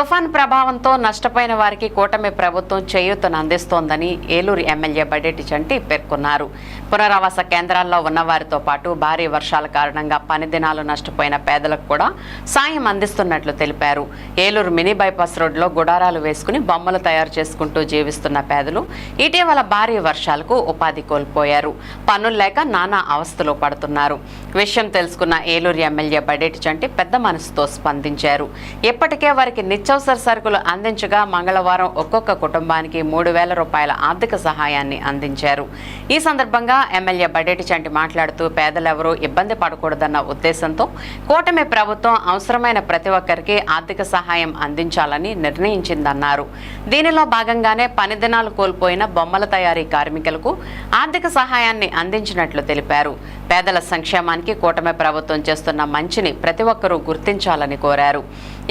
తుఫాన్ ప్రభావంతో నష్టపోయిన వారికి కూటమి ప్రభుత్వం చేయూతను అందిస్తోందని ఏలూరు ఎమ్మెల్యే బడేటి చంటి పేర్కొన్నారు. పునరావాస కేంద్రాల్లో ఉన్న వారితో పాటు భారీ వర్షాల కారణంగా పని దినాలు నష్టపోయిన పేదలకు కూడా సాయం అందిస్తున్నట్లు తెలిపారు. ఏలూరు మినీ బైపాస్ రోడ్లో గుడారాలు వేసుకుని బొమ్మలు తయారు చేసుకుంటూ జీవిస్తున్న పేదలు ఇటీవల భారీ వర్షాలకు ఉపాధి కోల్పోయారు. పనులు లేక నానా అవస్థలు పడుతున్నారు. విషయం తెలుసుకున్న ఏలూరు ఎమ్మెల్యే బడేటి చంటి పెద్ద మనసుతో స్పందించారు. ఇప్పటికే వారికి నిత్యావసర సరుకులు అందించగా మంగళవారం ఒక్కొక్క కుటుంబానికి మూడు వేల రూపాయల ఆర్థిక సహాయాన్ని అందించారు. ఈ సందర్భంగా ఎమ్మెల్యే బడేటి చంటి మాట్లాడుతూ పేదలెవరూ ఇబ్బంది పడకూడదన్న ఉద్దేశంతో కూటమి ప్రభుత్వం అవసరమైన ప్రతి ఒక్కరికి ఆర్థిక సహాయం అందించాలని నిర్ణయించిందన్నారు. దీనిలో భాగంగానే పని దినాలు కోల్పోయిన బొమ్మల తయారీ కార్మికులకు ఆర్థిక సహాయాన్ని అందించినట్లు తెలిపారు. పేదల సంక్షేమానికి కూటమి ప్రభుత్వం చేస్తున్న మంచిని ప్రతి ఒక్కరూ గుర్తించాలని కోరారు.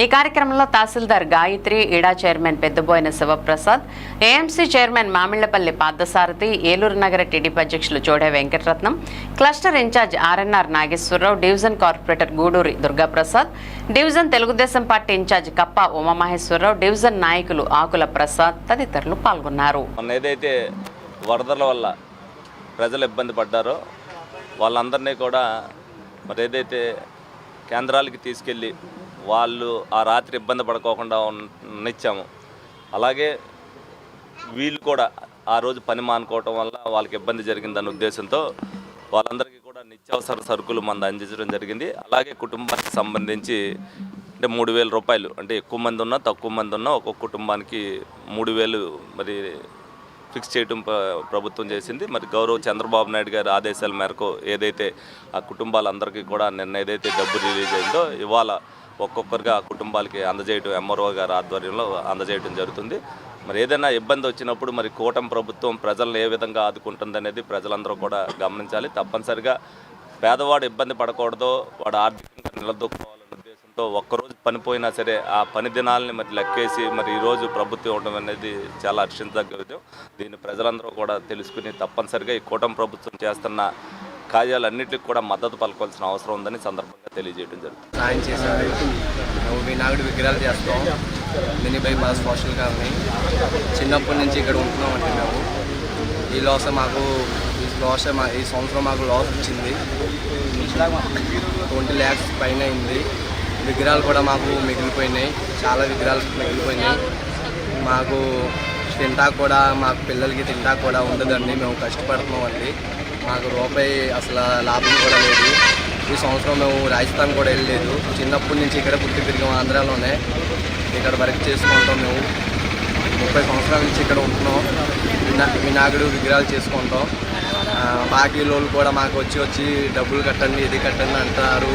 ఈ కార్యక్రమంలో తహసీల్దార్ గాయత్రి ఇడా chairman Peddaboyina Sivaprasad AMC chairman Mamillapalli Parthasarathi Eluru నగర టీడీపీ అధ్యక్షులు Chode Venkataratnam cluster incharge RNR Nageswararao division corporator Guduri Durgaprasad division Telugu Desam party incharge Kappa Umamaheswararao division నాయకులు ఆకుల ప్రసాద్ తదితరులు పాల్గొన్నారు. ఏదైతే వరదల వల్ల ప్రజలు ఇబ్బంది పడ్డారో వాళ్ళందరినీ కూడా మరి ఏదైతే కేంద్రాలకి తీసుకెళ్ళి వాళ్ళు ఆ రాత్రి ఇబ్బంది పడుకోకుండా ఉన్నిచ్చాము. అలాగే వీళ్ళు కూడా ఆ రోజు పని మానుకోవటం వల్ల వాళ్ళకి ఇబ్బంది జరిగిందన్న ఉద్దేశంతో వాళ్ళందరికీ కూడా నిత్యావసర సరుకులు మన అందించడం జరిగింది. అలాగే కుటుంబానికి సంబంధించి అంటే మూడు వేల రూపాయలు అంటే ఎక్కువ మంది ఉన్నా తక్కువ మంది ఉన్నా ఒక్కొక్క కుటుంబానికి మూడు వేలు మరి ఫిక్స్ చేయడం ప్రభుత్వం చేసింది. మరి గౌరవ చంద్రబాబు నాయుడు గారి ఆదేశాల మేరకు ఏదైతే ఆ కుటుంబాలందరికీ కూడా నిన్న ఏదైతే డబ్బు రిలీజ్ అయిందో ఇవాళ ఒక్కొక్కరిగా కుటుంబాలకి అందజేయడం ఎంఆర్ఓ గారి ఆధ్వర్యంలో అందజేయడం జరుగుతుంది. మరి ఏదైనా ఇబ్బంది వచ్చినప్పుడు మరి కూటమి ప్రభుత్వం ప్రజలను ఏ విధంగా ఆదుకుంటుందనేది ప్రజలందరూ కూడా గమనించాలి. తప్పనిసరిగా పేదవాడు ఇబ్బంది పడకూడదు వాడు ఆర్థికంగా నిలదొక్కుకోవాలనే ఉద్దేశంతో ఒక్కరోజు పనిపోయినా సరే ఆ పని దినాలని మరి లెక్కేసి మరి ఈరోజు ప్రభుత్వం ఇవ్వడం అనేది చాలా హర్షించదగ్గ విషయం. దీన్ని ప్రజలందరూ కూడా తెలుసుకుని తప్పనిసరిగా ఈ కూటమి ప్రభుత్వం చేస్తున్న కార్యాలన్నింటికి కూడా మద్దతు పలకాల్సిన అవసరం ఉందని సందర్భంగా తెలియజేయడం జరుగుతుంది. సాయం చేశారు మేము వినాయకుడి విగ్రహాలు చేస్తాం. మినీ బైపాస్ సోషల్ కానీ చిన్నప్పటి నుంచి ఇక్కడ ఉంటున్నామండి మేము. ఈ లాస్ మాకు ఈ లాస్ మా ఈ సంవత్సరం మాకు లాస్ వచ్చింది. ట్వంటీ ల్యాక్స్ పైన అయింది. విగ్రహాలు కూడా మాకు మిగిలిపోయినాయి. చాలా విగ్రహాలు మిగిలిపోయినాయి. మాకు తింటా కూడా మా పిల్లలకి తింటా కూడా ఉండదండి. మేము కష్టపడుతున్నామండి. మాకు రూపాయి అసలు లాభం కూడా లేదు. ఈ సంవత్సరం మేము రాజస్థాన్ కూడా వెళ్ళలేదు. చిన్నప్పటి నుంచి ఇక్కడ పుట్టి పెరిగాం ఆంధ్రాలోనే ఇక్కడ వర్క్ చేసుకుంటాం మేము. ముప్పై సంవత్సరాల నుంచి ఇక్కడ ఉంటున్నాం. వినాయకుడు విగ్రహాలు చేసుకుంటాం. బాకీ లోన్లు కూడా మాకు వచ్చి వచ్చి డబ్బులు కట్టండి ఇది కట్టండి అంటారు.